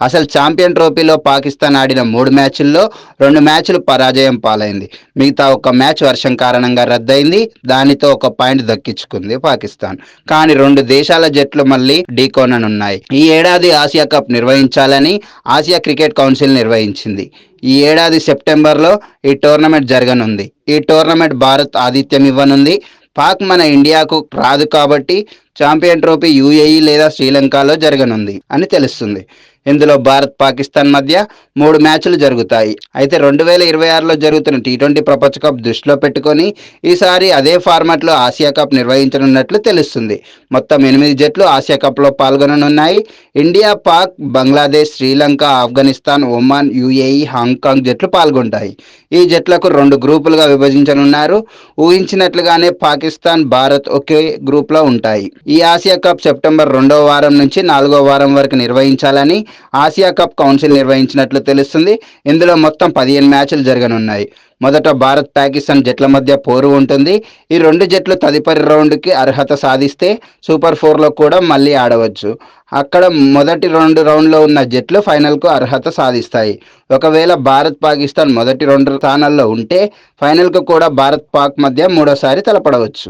అసలు ఛాంపియన్ ట్రోఫీలో పాకిస్తాన్ ఆడిన మూడు మ్యాచ్ల్లో రెండు మ్యాచ్లు పరాజయం పాలైంది. మిగతా ఒక మ్యాచ్ వర్షం కారణంగా రద్దయింది. దానితో ఒక పాయింట్ దక్కించుకుంది పాకిస్తాన్. కానీ రెండు దేశాల జట్లు మళ్ళీ ఢీకోననున్నాయి. ఈ ఏడాది ఆసియా కప్ నిర్వహించాలని ఆసియా క్రికెట్ కౌన్సిల్ నిర్వహించింది. ఈ ఏడాది సెప్టెంబర్లో ఈ టోర్నమెంట్ జరగనుంది. ఈ టోర్నమెంట్ భారత్ ఆతిథ్యం ఇవ్వనుంది. పాక్ మన ఇండియాకు రాదు కాబట్టి ఛాంపియన్ ట్రోఫీ యూఏఈ లేదా శ్రీలంకలో జరగనుంది అని తెలుస్తుంది. ఇందులో భారత్ పాకిస్తాన్ మధ్య మూడు మ్యాచ్లు జరుగుతాయి. అయితే రెండు వేల ఇరవై ఆరులో జరుగుతున్న టీ ట్వంటీ ప్రపంచ కప్ దృష్టిలో పెట్టుకొని ఈసారి అదే ఫార్మాట్లో ఆసియా కప్ నిర్వహించనున్నట్లు తెలుస్తుంది. మొత్తం ఎనిమిది జట్లు ఆసియా కప్లో పాల్గొననున్నాయి. India Pak Bangladesh Sri Lanka Afghanistan Oman UAE Hong Kong జట్లు పాల్గొంటాయి. ఈ జట్లకు రెండు గ్రూపులుగా విభజించనున్నారు. ఊహించినట్లుగానే పాకిస్తాన్ భారత్ ఒకే గ్రూప్లో ఉంటాయి. ఈ ఆసియా కప్ సెప్టెంబర్ రెండో వారం నుంచి నాలుగో వారం వరకు నిర్వహించాలని ఆసియా కప్ కౌన్సిల్ నిర్వహించినట్లు తెలుస్తుంది. ఇందులో మొత్తం పదిహేను మ్యాచ్లు జరగనున్నాయి. మొదట భారత్ పాకిస్తాన్ జట్ల మధ్య పోరు ఉంటుంది. ఈ రెండు జట్లు తదుపరి రౌండ్కి అర్హత సాధిస్తే సూపర్ ఫోర్లో కూడా మళ్ళీ ఆడవచ్చు. అక్కడ మొదటి రెండు రౌండ్లో ఉన్న జట్లు ఫైనల్కు అర్హత సాధిస్తాయి. ఒకవేళ భారత్ పాకిస్తాన్ మొదటి రెండు స్థానాల్లో ఉంటే ఫైనల్కు కూడా భారత్ పాక్ మధ్య మూడోసారి తలపడవచ్చు.